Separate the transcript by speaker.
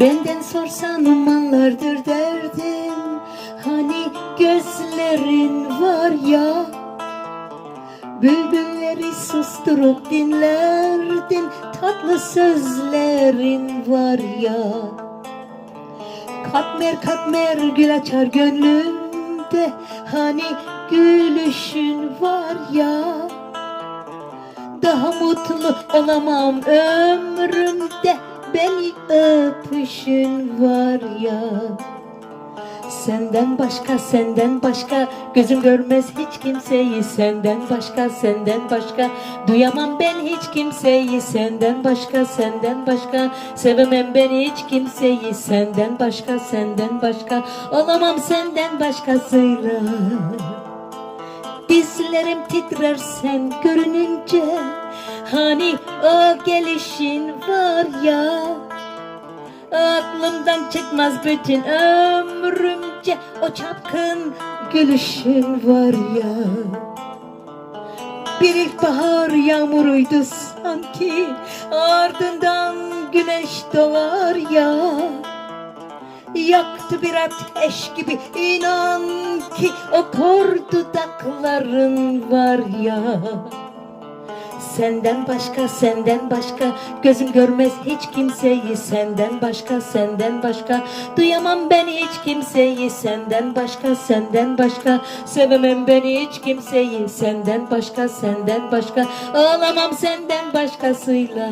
Speaker 1: Benden sorsan umanlardır derdim. Hani gözlerin var ya Bülbülleri susturup dinlerdin. Tatlı sözlerin var ya. Katmer katmer gül açar gönlümde. Hani gülüşün var ya. Daha mutlu olamam ömrümde Beni öpüşün var ya. Senden başka senden başka. Gözüm görmez hiç kimseyi. Senden başka senden başka. Duyamam ben hiç kimseyi. Senden başka senden başka. Sevemem ben hiç kimseyi. Senden başka senden başka. Olamam senden başkasıyla Dizlerim titrer sen görününce. Hani o gelişin var ya. Aklımdan çıkmaz bütün ömrümce. O çapkın gülüşün var ya. Bir ilkbahar yağmuruydu sanki. Ardından güneş doğar ya Yaktı bir ateş gibi inan ki O kor dudakların var ya. Senden başka senden başka Gözüm görmez hiç kimseyi. Senden başka senden başka Duyamam ben hiç kimseyi. Senden başka senden başka Sevemem ben hiç kimseyi. Senden başka senden başka Ağlamam senden başkasıyla